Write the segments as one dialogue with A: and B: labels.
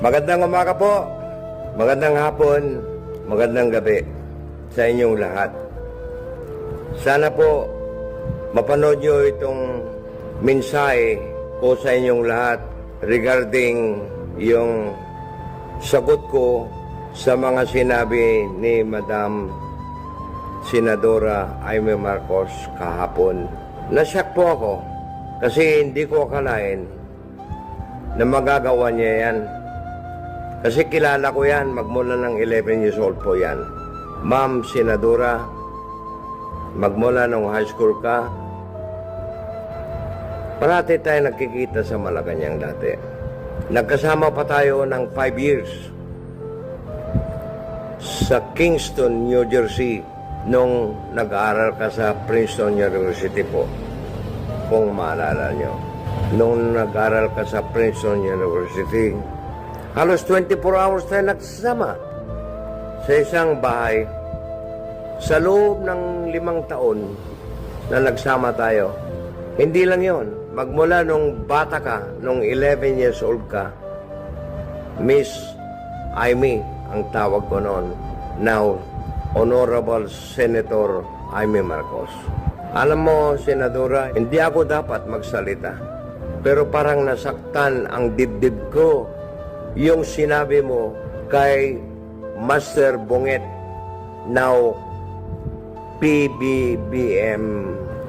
A: Magandang umaga po, magandang hapon, magandang gabi sa inyong lahat. Sana po mapanood nyo itong mensahe ko sa inyong lahat regarding yung sagot ko sa mga sinabi ni Madam Senadora Aimee Marcos kahapon. Nasyak po ako kasi hindi ko akalain na magagawa niya yan. Kasi kilala ko yan, magmula ng 11 years old po yan. Ma'am Senadora, magmula nung high school ka, parati tayo nagkikita sa Malacanang dati. Nagkasama pa tayo ng 5 years sa Kingston, New Jersey, nung nag-aaral ka sa Princeton University po, kung maalala nyo. Nung nag-aaral ka sa Princeton University, halos 24 hours tayo nagsasama sa isang bahay. Sa loob ng limang taon na nagsama tayo, hindi lang yon magmula nung bata ka, nung 11 years old ka, Miss Aimee ang tawag ko noon. Now, Honorable Senator Aimee Marcos. Alam mo, Senadora, hindi ako dapat magsalita. Pero parang nasaktan ang dibdib ko yung sinabi mo kay Master Bonget, now PBBM.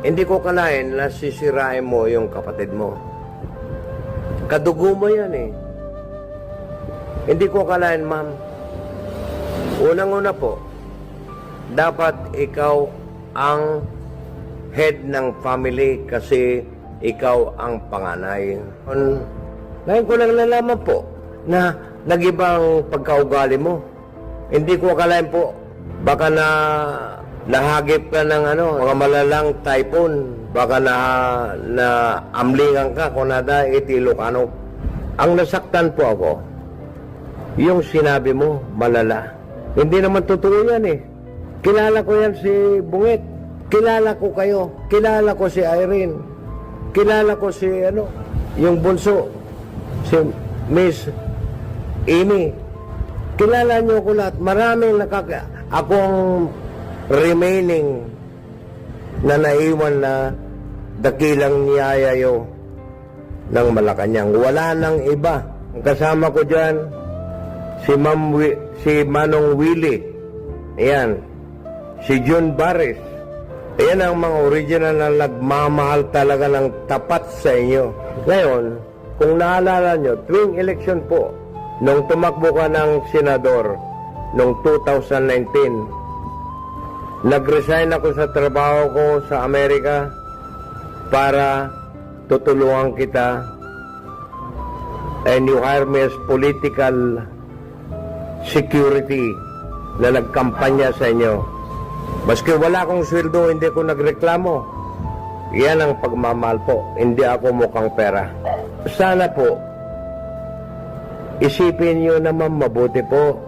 A: Hindi ko kalain na sisirain mo yung kapatid mo. Kadugo mo yan eh. Hindi ko kalain, ma'am. Unang-una po, dapat ikaw ang head ng family kasi ikaw ang panganay. On, ngayon ko lang nalaman po na nag-ibang pagkaugali mo. Hindi ko akalain po, baka na nahagip ka ng ano, mga malalang typhoon. Baka na, na amlingan ka kung nada itilokano. Ang nasaktan po ako, yung sinabi mo, malala. Hindi naman totoo yan eh. Kilala ko yan si Bungit. Kilala ko kayo. Kilala ko si Irene. Kilala ko si ano, yung bunso. Si Miss Amy. Kilala niyo ko lahat. Maraming nakaka... Akong remaining na naiwan na dakilang niyayayo ng Malacanang. Wala nang iba. Ang kasama ko dyan, si Ma'am Wi- si Manong Willie. Ayan. Si John Barres. Ayan ang mga original na nagmamahal talaga ng tapat sa inyo. Ngayon, kung naalala nyo, tuwing election po, nung tumakbo ka ng senador, nung 2019, nag-resign ako sa trabaho ko sa Amerika para tutulungan kita and you hire me as political security na nagkampanya sa inyo. Maski wala akong sweldo, hindi ko nagreklamo. Yan ang pagmamahal po. Hindi ako mukhang pera. Sana po, isipin nyo naman mabuti po.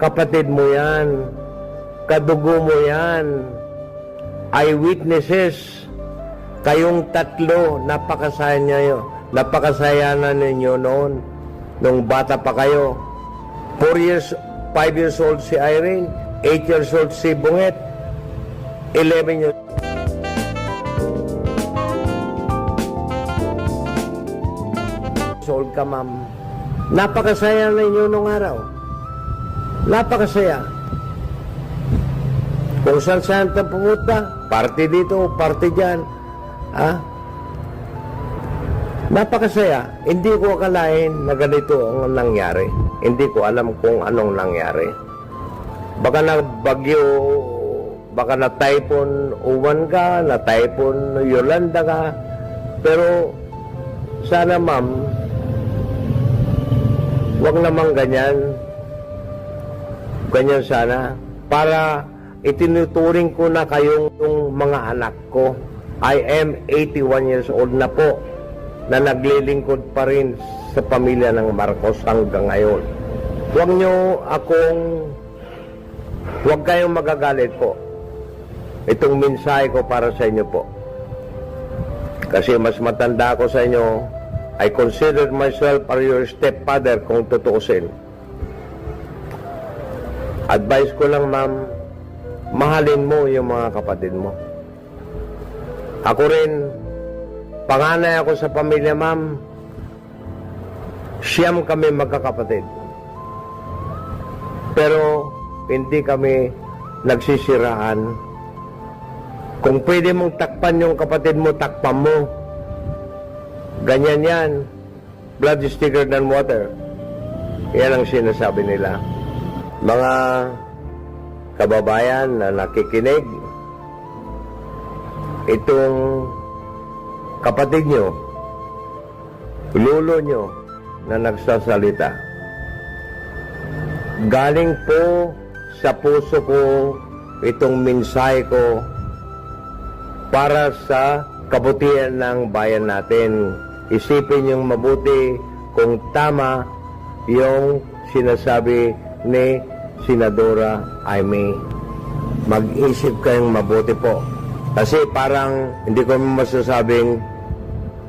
A: Kapatid mo yan. Kadugo mo yan. Eyewitnesses. Kayong tatlo, napakasaya niyo. Napakasayanan ninyo noon. Nung bata pa kayo. 4 years, 5 years old si Irene, 8 years old si Bunget, 11 years old ka, ma'am. Napakasaya ninyo nung araw. Napakasaya. Kung saan saan ka pumunta, party dito, party dyan. Ha? Napakasaya. Hindi ko akalain na ganito ang nangyari. Hindi ko alam kung anong nangyari. Baka na bagyo, baka na typhoon Uwan ka, na typhoon Yolanda ka. Pero sana ma'am, wag naman ganyan. Ganyan sana. Para itinuturing ko na kayong yung mga anak ko. I am 81 years old na po na naglilingkod pa rin sa pamilya ng Marcos hanggang ngayon. Huwag nyo akong, huwag kayong magagalit po. Itong mensahe ko para sa inyo po. Kasi mas matanda ako sa inyo, I consider myself as your stepfather kung tutuusin. Advice ko lang, ma'am, mahalin mo yung mga kapatid mo. Ako rin, panganay ako sa pamilya, ma'am. Siyam kami magkakapatid. Pero hindi kami nagsisiraan. Kung pwede mong takpan yung kapatid mo, takpan mo. Ganyan yan. Blood is thicker than water. Yan ang sinasabi nila. Mga kababayan na nakikinig, itong kapatid nyo, lulo nyo na nagsasalita. Galing po sa puso ko itong mensahe ko para sa kabutihan ng bayan natin. Isipin yung mabuti kung tama yung sinasabi ni Senadora Aimee. Mag-isip kayong mabuti po. Kasi parang hindi ko masasabing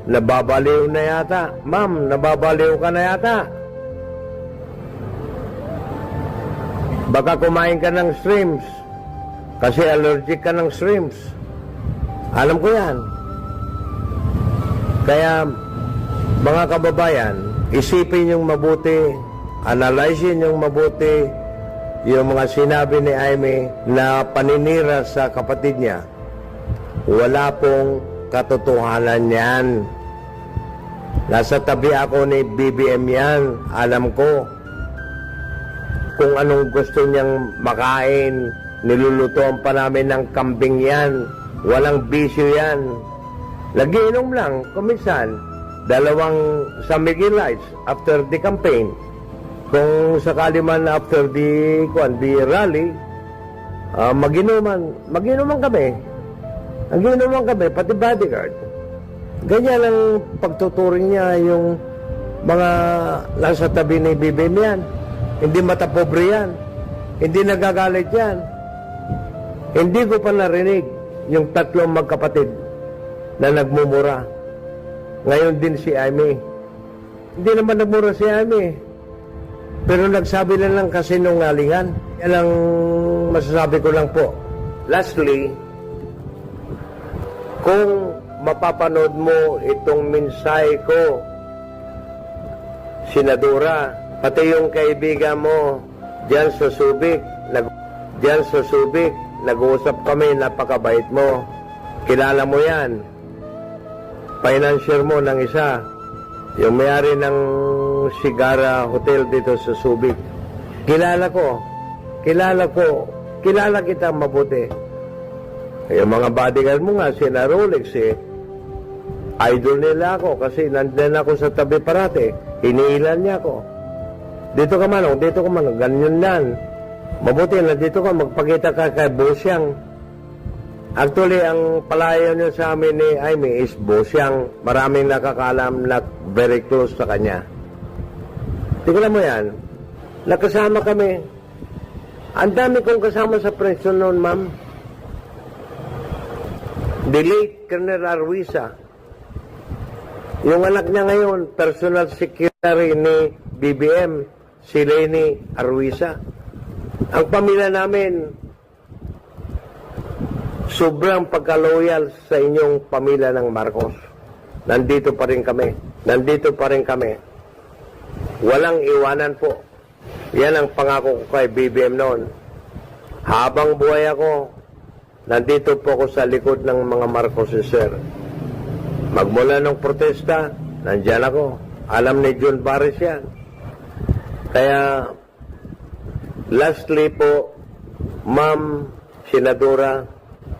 A: nababaliw na yata. Ma'am, nababaliw ka na yata. Baka kumain ka ng shrimps. Kasi allergic ka ng shrimps. Alam ko yan. Kaya, mga kababayan, isipin yung mabuti, analyzin yung mabuti, yung mga sinabi ni Aimee na paninira sa kapatid niya. Wala pong katotohanan yan. Nasa tabi ako ni BBM yan. Alam ko kung anong gusto niyang makain. Nilulutoan pa namin ng kambing yan. Walang bisyo yan. Nagiinom lang, kumisan, dalawang San Miguel Lights after the campaign. Kung sakali man after the, kwan, the rally, ah, maginuman, maginuman kami. Nagiinuman kami, pati bodyguard. Ganyan ang pagtuturing niya yung mga nasa tabi ni BBM yan. Hindi matapobre yan. Hindi nagagalit yan. Hindi ko pa narinig yung tatlong magkapatid na nagmumura. Ngayon din si Amy. Hindi naman nagmura si Amy. Pero nagsabi na lang kasi nungalingan. Yan ang masasabi ko lang po. Lastly, kung mapapanood mo itong mensahe ko, Senadora, pati yung kaibigan mo, diyan sa Subic, nag, diyan sa Subic, nag-uusap kami, napakabait mo. Kilala mo yan. Financier mo ng isa. Yung may-ari ng Sigara Hotel dito sa Subic. Kilala ko. Kilala ko. Kilala kita mabuti. Yung mga bodyguard mo nga, sina Rolex eh. Idol nila ako kasi nandun ako sa tabi parate. Iniilan niya ako. Dito ka man, oh, dito ka man, ganyan yan. Mabuti na dito ka, magpakita ka kay Bosyang. Actually, ang palayo niyo sa amin ni Aimee is Bosyang. Maraming nakakalam na very close sa kanya. Tingnan mo yan. Nakasama kami. Ang dami kong kasama sa prison noon, ma'am. The late Colonel Arwisa. Yung anak niya ngayon, personal secretary ni BBM, si Lenny Arwisa. Ang pamilya namin, sobrang pagka-loyal sa inyong pamilya ng Marcos. Nandito pa rin kami. Nandito pa rin kami. Walang iwanan po. Yan ang pangako ko kay BBM noon. Habang buhay ako, nandito po ako sa likod ng mga Marcos sir. Magmula ng protesta, nandyan ako. Alam ni John Barris yan. Kaya, lastly po, Ma'am Senadora,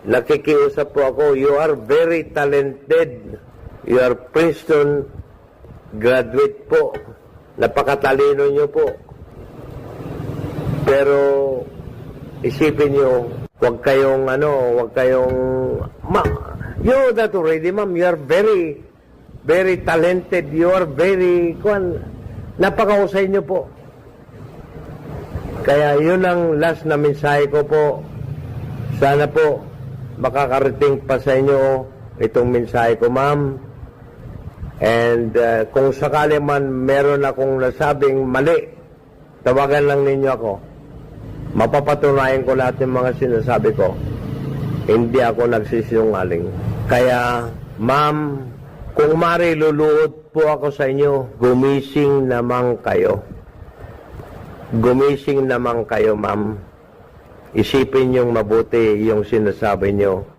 A: nakikiusap po ako, you are very talented. You are Princeton graduate po. Napakatalino niyo po. Pero, isipin niyo, huwag kayong ano, huwag kayong... Ma, you that already, ma'am. You are very, very talented. You are very, kuan, napakahusay niyo po. Kaya yun ang last na mensahe ko po. Sana po makakarating pa sa inyo itong mensahe ko, ma'am. And uh, kung sakali man meron akong nasabing mali, tawagan lang ninyo ako. Mapapatunayan ko lahat ng mga sinasabi ko. Hindi ako nagsisinungaling. Kaya, ma'am, kung mari po ako sa inyo, gumising naman kayo. Gumising naman kayo, ma'am. Isipin yung mabuti yung sinasabi nyo.